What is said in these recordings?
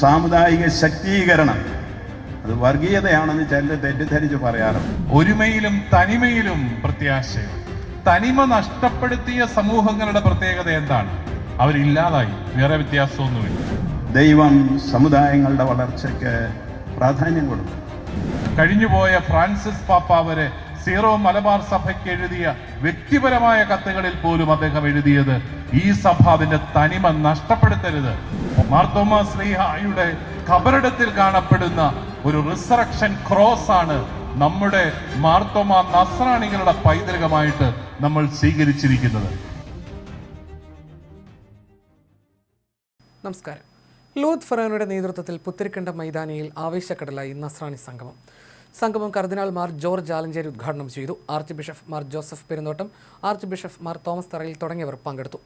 സാമുദായിക ശക്തീകരണം. അത് വർഗീയതയാണെന്ന് ചിലർ തെറ്റിദ്ധരിച്ച് പറയാറുണ്ട്. ഒരുമയിലും തനിമയിലും പ്രത്യാശയുണ്ട് തനിമ നഷ്ടപ്പെടുത്തിയ സമൂഹങ്ങളുടെ പ്രത്യേകത എന്താണ്? അവരില്ലാതായി. വേറെ വ്യത്യാസമൊന്നുമില്ല. ദൈവം സമുദായങ്ങളുടെ വളർച്ചയ്ക്ക് പ്രാധാന്യം കൊടുക്കും കഴിഞ്ഞുപോയ ഫ്രാൻസിസ് പാപ്പ വരെ സീറോ മലബാർ സഭയ്ക്ക് എഴുതിയ വ്യക്തിപരമായ കത്തുകളിൽ പോലും അദ്ദേഹം എഴുതിയത് ഈ സഭ അതിന്റെ തനിമ നഷ്ടപ്പെടുത്തരുത്. മാർത്തോമ ശ്രീഹായുടെ ഖബറിടത്തിൽ കാണപ്പെടുന്ന ഒരു റിസറക്ഷൻ ക്രോസ് ആണ് നമ്മുടെ മാർത്തോമ നസ്രാണികളുടെ പൈതൃകമായിട്ട് നമ്മൾ സ്വീകരിച്ചിരിക്കുന്നത്. നമസ്കാരം. ലൂത്ത് ഫെറോനയുടെ നേതൃത്വത്തിൽ പുത്തിരിക്കണ്ട മൈതാനിയിൽ ആവേശക്കടലായി നസ്രാണി സംഗമം. സംഗമം കർദിനാൾ മാർ ജോർജ് ആലഞ്ചേരി ഉദ്ഘാടനം ചെയ്തു. Archbishop Mar Joseph Perumthottam archbishop Mar Thomas Tharayil തുടങ്ങിയവർ പങ്കെടുത്തു.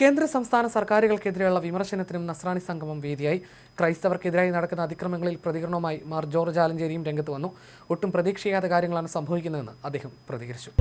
കേന്ദ്ര സംസ്ഥാന സർക്കാരുകൾക്കെതിരെയുള്ള വിമർശനത്തിനും നസ്രാണി സംഗമം വേദിയായി. ക്രൈസ്തവർക്കെതിരായി നടക്കുന്ന അതിക്രമങ്ങളിൽ പ്രതികരണവുമായി മാർ ജോർജ് ആലഞ്ചേരിയും രംഗത്ത് വന്നു. ഒട്ടും പ്രതീക്ഷിക്കാത്ത കാര്യങ്ങളാണ് സംഭവിക്കുന്നതെന്ന് അദ്ദേഹം പ്രതികരിച്ചു.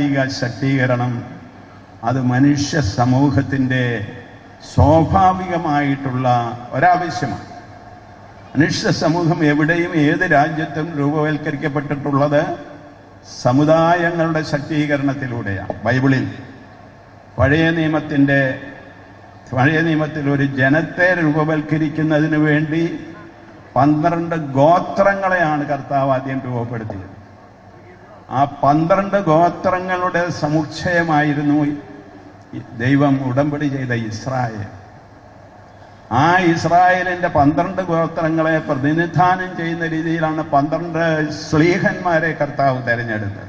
സാമുദായിക ശക്തീകരണം അത് മനുഷ്യ സമൂഹത്തിന്റെ സ്വാഭാവികമായിട്ടുള്ള ഒരാവശ്യമാണ്. മനുഷ്യ സമൂഹം എവിടെയും ഏത് രാജ്യത്തും രൂപവൽക്കരിക്കപ്പെട്ടിട്ടുള്ളത് സമുദായങ്ങളുടെ ശക്തീകരണത്തിലൂടെയാണ്. ബൈബിളിൽ പഴയ നിയമത്തിന്റെ പഴയ നിയമത്തിൽ ഒരു ജനത്തെ രൂപവൽക്കരിക്കുന്നതിന് വേണ്ടി പന്ത്രണ്ട് ഗോത്രങ്ങളെയാണ് കർത്താവ് ആദ്യം രൂപപ്പെടുത്തിയത്. ആ പന്ത്രണ്ട് ഗോത്രങ്ങളുടെ സമുച്ചയമായിരുന്നു ദൈവം ഉടമ്പടി ചെയ്ത ഇസ്രായേൽ. ആ ഇസ്രായേലിന്റെ പന്ത്രണ്ട് ഗോത്രങ്ങളെ പ്രതിനിധാനം ചെയ്യുന്ന രീതിയിലാണ് പന്ത്രണ്ട് സ്ലീഹന്മാരെ കർത്താവ് തെരഞ്ഞെടുത്തത്.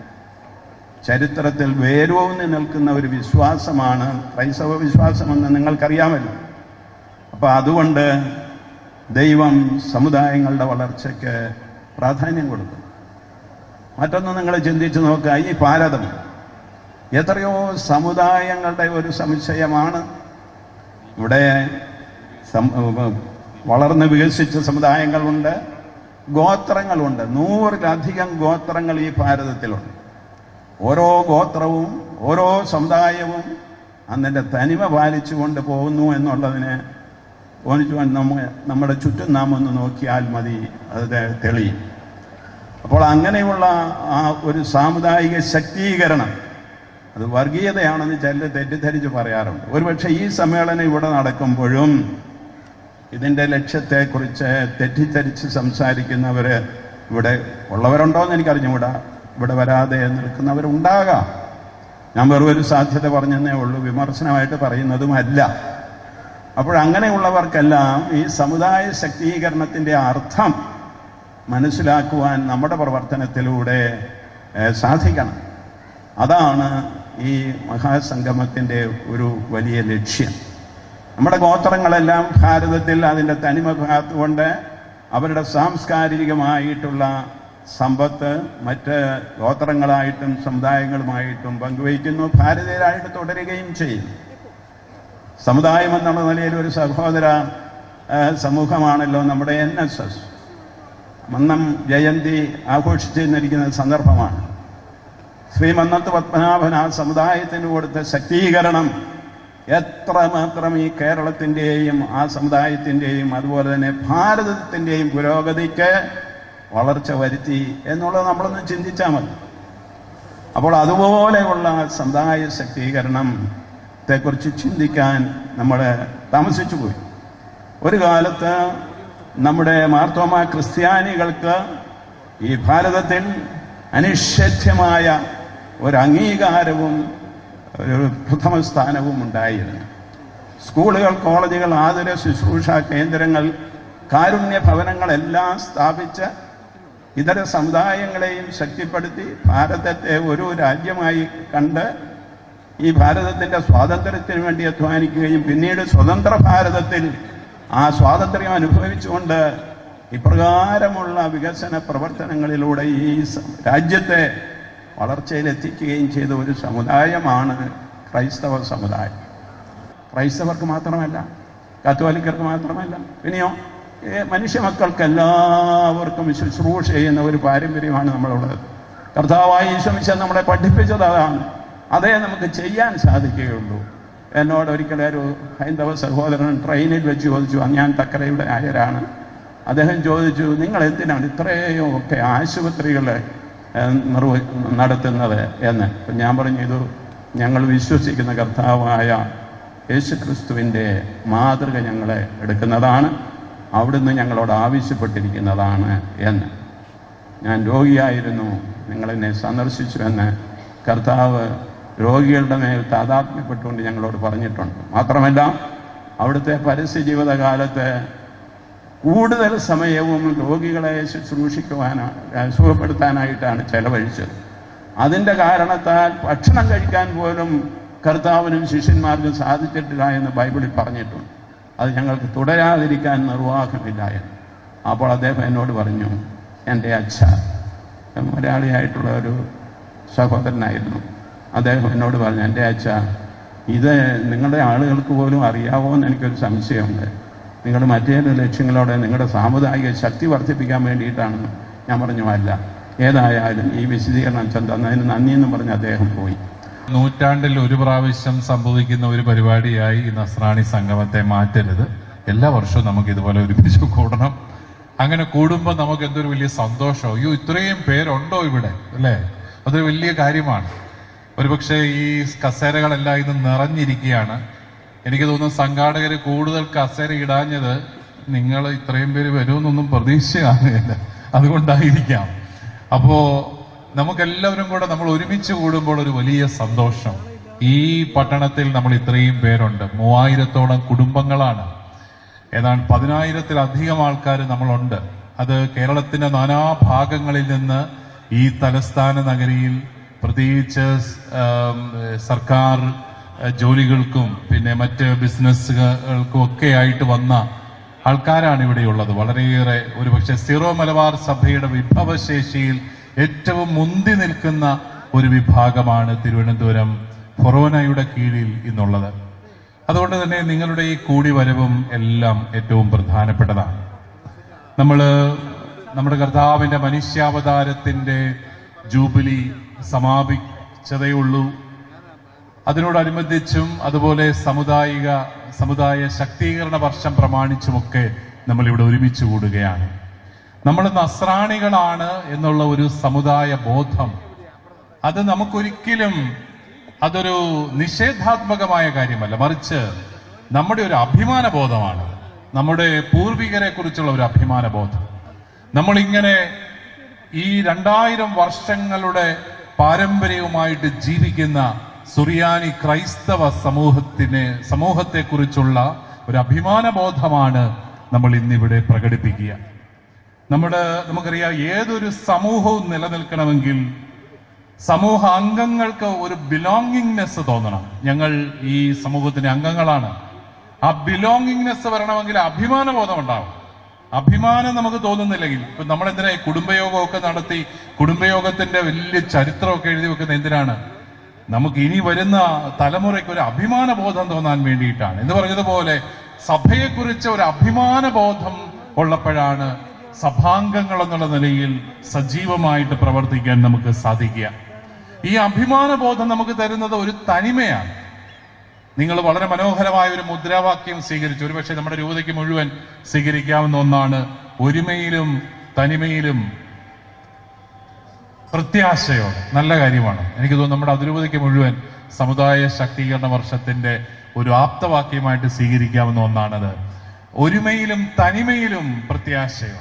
ചരിത്രത്തിൽ വേരൂന്നി നിൽക്കുന്ന ഒരു വിശ്വാസമാണ് ക്രൈസ്തവ വിശ്വാസമെന്ന് നിങ്ങൾക്കറിയാമല്ലോ. അപ്പൊ അതുകൊണ്ട് ദൈവം സമുദായങ്ങളുടെ വളർച്ചയ്ക്ക് പ്രാധാന്യം കൊടുക്കും മറ്റൊന്ന് നിങ്ങൾ ചിന്തിച്ച് നോക്കുക ഈ ഭാരതം എത്രയോ സമുദായങ്ങളുടെ ഒരു സംശയമാണ്. ഇവിടെ വളർന്ന് വികസിച്ച സമുദായങ്ങളുണ്ട് ഗോത്രങ്ങളുണ്ട്. നൂറിലധികം ഗോത്രങ്ങൾ ഈ ഭാരതത്തിലുണ്ട്. ഓരോ ഗോത്രവും ഓരോ സമുദായവും അതിന്റെ തനിമ പാലിച്ചുകൊണ്ട് പോകുന്നു എന്നുള്ളതിന് ഓനിച്ചു നമ്മ നമ്മുടെ ചുറ്റും നാം ഒന്ന് നോക്കിയാൽ മതി അത് തെളിയും. അപ്പോൾ അങ്ങനെയുള്ള ആ ഒരു സാമുദായിക ശക്തീകരണം അത് വർഗീയതയാണെന്ന് ചിലർ തെറ്റിദ്ധരിച്ച് പറയാറുണ്ട്. ഒരുപക്ഷെ ഈ സമ്മേളനം ഇവിടെ നടക്കുമ്പോഴും ഇതിന്റെ ലക്ഷ്യത്തെക്കുറിച്ച് തെറ്റിദ്ധരിച്ച് സംസാരിക്കുന്നവർ ഇവിടെ ഉള്ളവരുണ്ടോയെന്ന് എനിക്കറിഞ്ഞുകൂടാ. ഇവിടെ വരാതെ നിൽക്കുന്നവരുണ്ടാകാം. ഞാൻ വെറും ഒരു സാധ്യത പറഞ്ഞതേ ഉള്ളൂ വിമർശനമായിട്ട് പറയുന്നതുമല്ല. അപ്പോഴങ്ങനെയുള്ളവർക്കെല്ലാം ഈ സമുദായ ശക്തീകരണത്തിന്റെ അർത്ഥം മനസ്സിലാക്കുവാൻ നമ്മുടെ പ്രവർത്തനത്തിലൂടെ സാധിക്കണം. അതാണ് ഈ മഹാസംഗമത്തിന്റെ ഒരു വലിയ ലക്ഷ്യം. നമ്മുടെ ഗോത്രങ്ങളെല്ലാം ഭാരതത്തിൽ അതിന്റെ തനിമ കാത്തുകൊണ്ട് അവരുടെ സാംസ്കാരികമായിട്ടുള്ള സമ്പത്ത് മറ്റ് ഗോത്രങ്ങളായിട്ടും സമുദായങ്ങളുമായിട്ടും പങ്കുവയ്ക്കുന്നു ഭാരതീയരായിട്ട് തുടരുകയും ചെയ്യുന്നു സമുദായം എന്നുള്ള നിലയിൽ ഒരു സഹോദര സമൂഹമാണല്ലോ നമ്മുടെ N S S. Mannam Jayanthi ആഘോഷിച്ചിരുന്നിരിക്കുന്ന സന്ദർഭമാണ്. ശ്രീ മന്നത്ത് പത്മനാഭൻ ആ സമുദായത്തിന് കൊടുത്ത ശക്തീകരണം എത്രമാത്രം ഈ കേരളത്തിന്റെയും ആ സമുദായത്തിന്റെയും അതുപോലെ തന്നെ ഭാരതത്തിന്റെയും പുരോഗതിക്ക് വളർച്ച വരുത്തി എന്നുള്ളത് നമ്മളൊന്ന് ചിന്തിച്ചാൽ മതി. അപ്പോൾ അതുപോലെയുള്ള സമുദായ ശക്തീകരണത്തെക്കുറിച്ച് ചിന്തിക്കാൻ നമ്മൾ താമസിച്ചു പോയി. ഒരു കാലത്ത് നമ്മുടെ മാർത്തോമ ക്രിസ്ത്യാനികൾക്ക് ഈ ഭാരതത്തിൽ അനിഷേധ്യമായ ഒരു അംഗീകാരവും ഒരു പ്രഥമ സ്ഥാനവും ഉണ്ടായിരുന്നു. സ്കൂളുകൾ കോളേജുകൾ ആതുര ശുശ്രൂഷ കേന്ദ്രങ്ങൾ കാരുണ്യ ഭവനങ്ങളെല്ലാം സ്ഥാപിച്ച് ഇതര സമുദായങ്ങളെയും ശക്തിപ്പെടുത്തി ഭാരതത്തെ ഒരു രാജ്യമായി കണ്ട് ഈ ഭാരതത്തിന്റെ സ്വാതന്ത്ര്യത്തിന് വേണ്ടി അധ്വാനിക്കുകയും പിന്നീട് സ്വതന്ത്ര ഭാരതത്തിൽ ആ സ്വാതന്ത്ര്യം അനുഭവിച്ചുകൊണ്ട് ഇപ്രകാരമുള്ള വികസന പ്രവർത്തനങ്ങളിലൂടെ ഈ രാജ്യത്തെ വളർച്ചയിലെത്തിക്കുകയും ചെയ്ത ഒരു സമുദായമാണ് ക്രൈസ്തവ സമുദായം. ക്രൈസ്തവർക്ക് മാത്രമല്ല കത്തോലിക്കർക്ക് മാത്രമല്ല പിന്നെയോ മനുഷ്യ മക്കൾക്ക് എല്ലാവർക്കും ശുശ്രൂഷ ചെയ്യുന്ന ഒരു പാരമ്പര്യമാണ് നമ്മളുള്ളത്. കർത്താവായി ഈശ്വമിശ നമ്മളെ പഠിപ്പിച്ചത് അതാണ്. അതേ നമുക്ക് ചെയ്യാൻ സാധിക്കുകയുള്ളൂ. എന്നോട് ഒരിക്കലും ഒരു ഹൈന്ദവ സഹോദരൻ ട്രെയിനിൽ വെച്ച് ചോദിച്ചു "ആ, ഞാൻ തക്കരയുടെ ആയരാണ് അദ്ദേഹം ചോദിച്ചു നിങ്ങൾ എന്തിനാണ് ഇത്രയും ഒക്കെ ആശുപത്രികൾ നിർവ നടത്തുന്നത്? എന്ന്. ഞാൻ പറഞ്ഞു ഇത് ഞങ്ങൾ വിശ്വസിക്കുന്ന കർത്താവായ യേശു ക്രിസ്തുവിന്റെ മാതൃക ഞങ്ങളെ എടുക്കുന്നതാണ് അവിടുന്ന് ഞങ്ങളോട് ആവശ്യപ്പെട്ടിരിക്കുന്നതാണ് എന്ന്. ഞാൻ രോഗിയായിരുന്നു നിങ്ങളെന്നെ സന്ദർശിച്ചു എന്ന്. കർത്താവ് രോഗികളുടെ മേൽ താതാത്മ്യപ്പെട്ടുകൊണ്ട് ഞങ്ങളോട് പറഞ്ഞിട്ടുണ്ട്. മാത്രമല്ല അവിടുത്തെ പരസ്യ ജീവിതകാലത്ത് കൂടുതൽ സമയവും രോഗികളെ ശുശ്രൂഷിക്കുവാനാണ് സുഖപ്പെടുത്താനായിട്ടാണ് ചെലവഴിച്ചത്. അതിന്റെ കാരണത്താൽ ഭക്ഷണം കഴിക്കാൻ പോലും കർത്താവിനും ശിഷ്യന്മാർക്കും സാധിച്ചിട്ടില്ല എന്ന് ബൈബിളിൽ പറഞ്ഞിട്ടുണ്ട്. അത് ഞങ്ങൾക്ക് തുടരാതിരിക്കാൻ നിർവാഹമില്ല എന്ന്. അപ്പോൾ അദ്ദേഹം എന്നോട് പറഞ്ഞു എന്റെ അച്ഛ മലയാളിയായിട്ടുള്ള ഒരു സഹോദരനായിരുന്നു. അദ്ദേഹം എന്നോട് പറഞ്ഞു എന്റെ അച്ഛ ഇത് നിങ്ങളുടെ ആളുകൾക്ക് പോലും അറിയാവോ എന്ന് എനിക്കൊരു സംശയമുണ്ട്. നിങ്ങൾ മറ്റേതൊരു ലക്ഷ്യങ്ങളോടെ നിങ്ങളുടെ സാമുദായിക ശക്തി വർദ്ധിപ്പിക്കാൻ വേണ്ടിയിട്ടാണ്. ഞാൻ പറഞ്ഞു അല്ല. ഏതായാലും ഈ വിശദീകരണം തന്നതിന് നന്ദി എന്ന് പറഞ്ഞ് അദ്ദേഹം പോയി. നൂറ്റാണ്ടിൽ ഒരു പ്രാവശ്യം സംഭവിക്കുന്ന ഒരു പരിപാടിയായി ഈ നസ്രാണി സംഗമത്തെ മാറ്റരുത്. എല്ലാ വർഷവും നമുക്ക് ഇതുപോലെ ഒരുമിച്ച് കൂടണം. അങ്ങനെ കൂടുമ്പോൾ നമുക്ക് എന്തൊരു വലിയ സന്തോഷം അയ്യോ ഇത്രയും പേരുണ്ടോ ഇവിടെ? അല്ലേ? അതൊരു വലിയ കാര്യമാണ്. ഒരുപക്ഷെ ഈ കസേരകളെല്ലാം ഇന്ന് നിറഞ്ഞിരിക്കുകയാണ്. എനിക്ക് തോന്നുന്നു സംഘാടകർ കൂടുതൽ കസേര ഇടാഞ്ഞത് നിങ്ങൾ ഇത്രയും പേര് വരുമെന്നൊന്നും പ്രതീക്ഷ അതുകൊണ്ടായിരിക്കാം. അപ്പോ നമുക്കെല്ലാവരും കൂടെ നമ്മൾ ഒരുമിച്ച് കൂടുമ്പോൾ ഒരു വലിയ സന്തോഷം. ഈ പട്ടണത്തിൽ നമ്മൾ ഇത്രയും പേരുണ്ട്. മൂവായിരത്തോളം കുടുംബങ്ങളാണ്. ഏതാണ്ട് പതിനായിരത്തിലധികം ആൾക്കാർ നമ്മളുണ്ട്. അത് കേരളത്തിന്റെ നാനാഭാഗങ്ങളിൽ നിന്ന് ഈ തലസ്ഥാന നഗരിയിൽ പ്രത്യേകിച്ച് സർക്കാർ ജോലികൾക്കും പിന്നെ മറ്റ് ബിസിനസ്സുകൾക്കും ഒക്കെ ആയിട്ട് വന്ന ആൾക്കാരാണ് ഇവിടെയുള്ളത് വളരെയേറെ ഒരുപക്ഷെ സീറോ മലബാർ സഭയുടെ വിഭവശേഷിയിൽ ഏറ്റവും മുന്തി നിൽക്കുന്ന ഒരു വിഭാഗമാണ് തിരുവനന്തപുരം ഫൊറോനയുടെ കീഴിൽ ഇന്നുള്ളത്. അതുകൊണ്ട് തന്നെ നിങ്ങളുടെ ഈ കൂടി വരവും എല്ലാം ഏറ്റവും പ്രധാനപ്പെട്ടതാണ്. നമ്മൾ നമ്മുടെ കർത്താവിന്റെ മനുഷ്യാവതാരത്തിന്റെ ജൂബിലി സമാപിച്ചതേ അതിനോടനുബന്ധിച്ചും അതുപോലെ സമുദായിക സമുദായ ശക്തീകരണ വർഷം പ്രമാണിച്ചുമൊക്കെ നമ്മൾ ഇവിടെ ഒരുമിച്ച് കൂടുകയാണ്. നമ്മൾ നസ്രാണികളാണ് എന്നുള്ള ഒരു സമുദായ ബോധം. അത് നമുക്കൊരിക്കലും അതൊരു നിഷേധാത്മകമായ കാര്യമല്ല. മറിച്ച് നമ്മുടെ ഒരു അഭിമാന ബോധമാണ്. നമ്മുടെ പൂർവികരെ കുറിച്ചുള്ള ഒരു അഭിമാന ബോധം. നമ്മളിങ്ങനെ ഈ രണ്ടായിരം വർഷങ്ങളുടെ പാരമ്പര്യവുമായിട്ട് ജീവിക്കുന്ന സുറിയാനി ക്രൈസ്തവ സമൂഹത്തിന് സമൂഹത്തെക്കുറിച്ചുള്ള ഒരു അഭിമാന ബോധമാണ് നമ്മൾ ഇന്നിവിടെ പ്രകടിപ്പിക്കുക. നമ്മുടെ നമുക്കറിയാം ഏതൊരു സമൂഹവും നിലനിൽക്കണമെങ്കിൽ സമൂഹ അംഗങ്ങൾക്ക് ഒരു ബിലോങ്ങിങ്നെസ് തോന്നണം. ഞങ്ങൾ ഈ സമൂഹത്തിന്റെ അംഗങ്ങളാണ്. ആ ബിലോങ്ങിങ്നെസ് വരണമെങ്കിൽ അഭിമാനബോധം ഉണ്ടാവും അഭിമാനം നമുക്ക് തോന്നുന്നില്ലെങ്കിൽ ഇപ്പൊ നമ്മൾ എന്തിനാ കുടുംബയോഗമൊക്കെ നടത്തി കുടുംബയോഗത്തിന്റെ വലിയ ചരിത്രമൊക്കെ എഴുതി വെക്കുന്ന എന്തിനാണ്? നമുക്ക് ഇനി വരുന്ന തലമുറയ്ക്ക് ഒരു അഭിമാന ബോധം തോന്നാൻ വേണ്ടിയിട്ടാണ്. എന്ന് പറഞ്ഞതുപോലെ സഭയെക്കുറിച്ച് ഒരു അഭിമാന ബോധം ഉള്ളപ്പോഴാണ് സഭാംഗങ്ങൾ എന്നുള്ള നിലയിൽ സജീവമായിട്ട് പ്രവർത്തിക്കാൻ നമുക്ക് സാധിക്കുക. ഈ അഭിമാന ബോധം നമുക്ക് തരുന്നത് ഒരു തനിമയാണ്. നിങ്ങൾ വളരെ മനോഹരമായ ഒരു മുദ്രാവാക്യം സ്വീകരിച്ചു. ഒരുപക്ഷെ നമ്മുടെ രൂപതയ്ക്ക് മുഴുവൻ സ്വീകരിക്കാവുന്ന ഒന്നാണ് ഒരുമയിലും തനിമയിലും പ്രത്യാശയോടെ. നല്ല കാര്യമാണ്. എനിക്ക് തോന്നുന്നു നമ്മുടെ അതിരൂപതയ്ക്ക് മുഴുവൻ സമുദായ ശാക്തീകരണ വർഷത്തിന്റെ ഒരു ആപ്തവാക്യമായിട്ട് സ്വീകരിക്കാവുന്ന ഒന്നാണത്. ഒരുമയിലും തനിമയിലും പ്രത്യാശയോ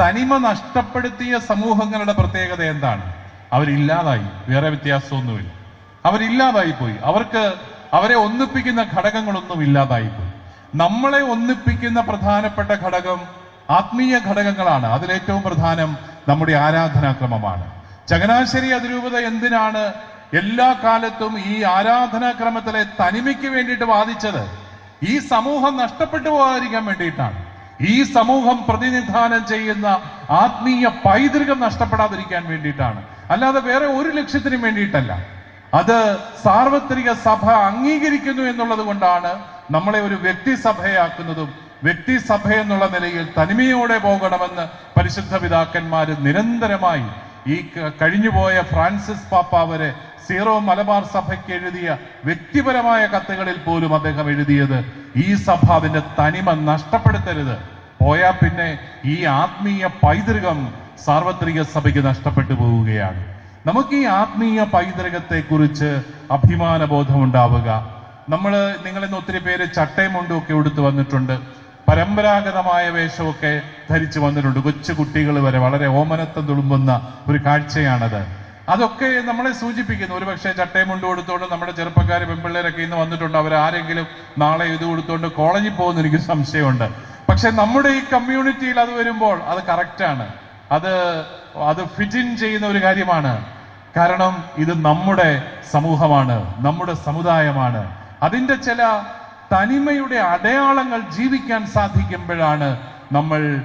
തനിമ നഷ്ടപ്പെടുത്തിയ സമൂഹങ്ങളുടെ പ്രത്യേകത എന്താണ്? അവരില്ലാതായി. വേറെ വ്യത്യാസമൊന്നുമില്ല. അവരില്ലാതായി പോയി. അവർക്ക് അവരെ ഒന്നിപ്പിക്കുന്ന ഘടകങ്ങളൊന്നും ഇല്ലാതായിപ്പോയി. നമ്മളെ ഒന്നിപ്പിക്കുന്ന പ്രധാനപ്പെട്ട ഘടകം ആത്മീയ ഘടകങ്ങളാണ്. അതിലേറ്റവും പ്രധാനം നമ്മുടെ ആരാധനാക്രമമാണ്. ചങ്ങനാശ്ശേരി അതിരൂപത എന്തിനാണ് എല്ലാ കാലത്തും ഈ ആരാധനാക്രമത്തിലെ തനിമയ്ക്ക് വേണ്ടിയിട്ട് വാദിച്ചത്? ഈ സമൂഹം നഷ്ടപ്പെട്ടു പോകാതിരിക്കാൻ വേണ്ടിയിട്ടാണ്. ഈ സമൂഹം പ്രതിനിധാനം ചെയ്യുന്ന ആത്മീയ പൈതൃകം നഷ്ടപ്പെടാതിരിക്കാൻ വേണ്ടിയിട്ടാണ്. അല്ലാതെ വേറെ ഒരു ലക്ഷ്യത്തിനും വേണ്ടിയിട്ടല്ല. അത് സാർവത്രിക സഭ അംഗീകരിക്കുന്നു എന്നുള്ളത് കൊണ്ടാണ് നമ്മളെ ഒരു വ്യക്തി സഭയാക്കുന്നതും വ്യക്തി സഭ എന്നുള്ള നിലയിൽ തനിമയോടെ പോകണമെന്ന് പരിശുദ്ധ പിതാക്കന്മാർ നിരന്തരമായി ഈ കഴിഞ്ഞുപോയ ഫ്രാൻസിസ് പാപ്പ വരെ സീറോ മലബാർ സഭയ്ക്ക് എഴുതിയ വ്യക്തിപരമായ കത്തുകളിൽ പോലും അദ്ദേഹം എഴുതിയത് ഈ സഭ അതിന്റെ തനിമ നഷ്ടപ്പെടുത്തരുത്. പോയാൽ പിന്നെ ഈ ആത്മീയ പൈതൃകം സാർവത്രിക സഭയ്ക്ക് നഷ്ടപ്പെട്ടു പോവുകയാണ്. നമുക്ക് ഈ ആത്മീയ പൈതൃകത്തെ കുറിച്ച് അഭിമാന ബോധമുണ്ടാവുക നമ്മൾ നിങ്ങളിന്ന് ഒത്തിരി പേര് ചട്ടയും മുണ്ടും ഒക്കെ എടുത്തു വന്നിട്ടുണ്ട്. പരമ്പരാഗതമായ വേഷമൊക്കെ ധരിച്ചു വന്നിട്ടുണ്ട്. കൊച്ചു കുട്ടികൾ വരെ വളരെ ഓമനത്തം തുളുമ്പുന്ന ഒരു കാഴ്ചയാണത്. അതൊക്കെ നമ്മളെ സൂചിപ്പിക്കുന്നു. ഒരു പക്ഷേ ചട്ടയും മുണ്ടും കൊടുത്തുകൊണ്ട് നമ്മുടെ ചെറുപ്പക്കാർ പെൺപിള്ളേരൊക്കെ ഇന്ന് വന്നിട്ടുണ്ട്. അവർ ആരെങ്കിലും നാളെ ഇത് കൊടുത്തുകൊണ്ട് കോളേജിൽ പോകുന്ന എനിക്ക് സംശയമുണ്ട്. പക്ഷെ നമ്മുടെ ഈ കമ്മ്യൂണിറ്റിയിൽ അത് വരുമ്പോൾ അത് കറക്റ്റാണ്. അത് അത് ഫിറ്റ് ഇൻ ചെയ്യുന്ന ഒരു കാര്യമാണ്. കാരണം ഇത് നമ്മുടെ സമൂഹമാണ് നമ്മുടെ സമുദായമാണ്. അതിന്റെ ചില തനിമയുടെ അടയാളങ്ങൾ ജീവിക്കാൻ സാധിക്കുമ്പോഴാണ് നമ്മൾ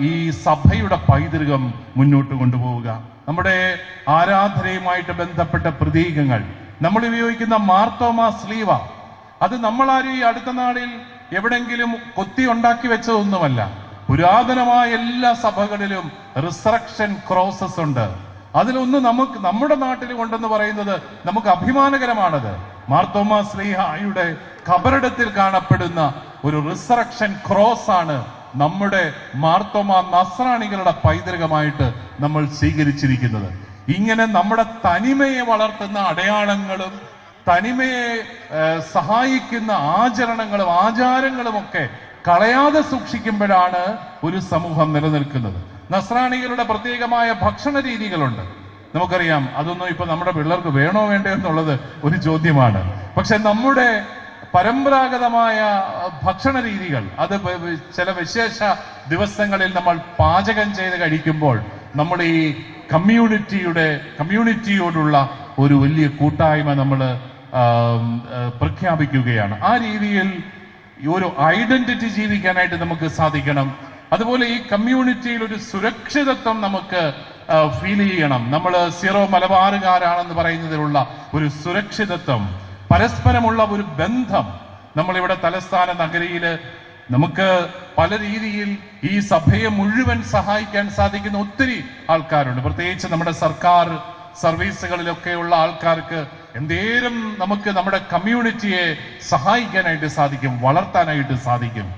ഈ സഭയുടെ പൈതൃകം മുന്നോട്ട് കൊണ്ടുപോവുക. നമ്മുടെ ആരാധനയുമായിട്ട് ബന്ധപ്പെട്ട പ്രതീകങ്ങൾ. നമ്മൾ ഉപയോഗിക്കുന്ന മാർത്തോമാ സ്ലീവ. അത് നമ്മളാരും ഈ അടുത്ത നാളിൽ എവിടെങ്കിലും കൊത്തി ഉണ്ടാക്കി വെച്ചതൊന്നുമല്ല. പുരാതനമായ എല്ലാ സഭകളിലും റിസറക്ഷൻ ക്രോസസ് ഉണ്ട്. അതിലൊന്ന് നമുക്ക് നമ്മുടെ നാട്ടിൽ ഉണ്ടെന്ന് പറയുന്നത് നമുക്ക് അഭിമാനകരമാണത്. മാർത്തോമ ശ്രീഹായുടെ ഖബറിടത്തിൽ കാണപ്പെടുന്ന ഒരു റിസറക്ഷൻ ക്രോസ് ആണ് നമ്മുടെ മാർത്തോമ നസ്രാണികളുടെ പൈതൃകമായിട്ട് നമ്മൾ സ്വീകരിച്ചിരിക്കുന്നത്. ഇങ്ങനെ നമ്മുടെ തനിമയെ വളർത്തുന്ന അടയാളങ്ങളും തനിമയെ സഹായിക്കുന്ന ആചരണങ്ങളും ആചാരങ്ങളും ഒക്കെ കളയാതെ സൂക്ഷിക്കുമ്പോഴാണ് ഒരു സമൂഹം നിലനിൽക്കുന്നത്. നസ്രാണികളുടെ പ്രത്യേകമായ ഭക്ഷണ രീതികളുണ്ട്. നമുക്കറിയാം അതൊന്നും ഇപ്പൊ നമ്മുടെ പിള്ളേർക്ക് വേണോ വേണ്ടോ എന്നുള്ളത് ഒരു ചോദ്യമാണ്. പക്ഷെ നമ്മുടെ പരമ്പരാഗതമായ ഭക്ഷണ രീതികൾ അത് ചില വിശേഷ ദിവസങ്ങളിൽ നമ്മൾ പാചകം ചെയ്ത് കഴിക്കുമ്പോൾ നമ്മൾ ഈ കമ്മ്യൂണിറ്റിയുടെ കമ്മ്യൂണിറ്റിയോടുള്ള ഒരു വലിയ കൂട്ടായ്മ നമ്മൾ പ്രഖ്യാപിക്കുകയാണ്. ആ രീതിയിൽ ഒരു ഐഡന്റിറ്റി ജീവിക്കാനായിട്ട് നമുക്ക് സാധിക്കണം. അതുപോലെ ഈ കമ്മ്യൂണിറ്റിയിൽ ഒരു സുരക്ഷിതത്വം നമുക്ക് ഫീൽ ചെയ്യണം. നമ്മൾ സീറോ മലബാറുകാരാണെന്ന് പറയുന്നതിലുള്ള ഒരു സുരക്ഷിതത്വം പരസ്പരമുള്ള ഒരു ബന്ധം. നമ്മളിവിടെ തലസ്ഥാന നഗരിയിൽ നമുക്ക് പല രീതിയിൽ ഈ സഭയെ മുഴുവൻ സഹായിക്കാൻ സാധിക്കുന്ന ഒത്തിരി ആൾക്കാരുണ്ട്. പ്രത്യേകിച്ച് നമ്മുടെ സർക്കാർ സർവീസുകളിലൊക്കെയുള്ള ആൾക്കാർക്ക് എന്തേലും നമുക്ക് നമ്മുടെ കമ്മ്യൂണിറ്റിയെ സഹായിക്കാനായിട്ട് സാധിക്കും വളർത്താനായിട്ട് സാധിക്കും.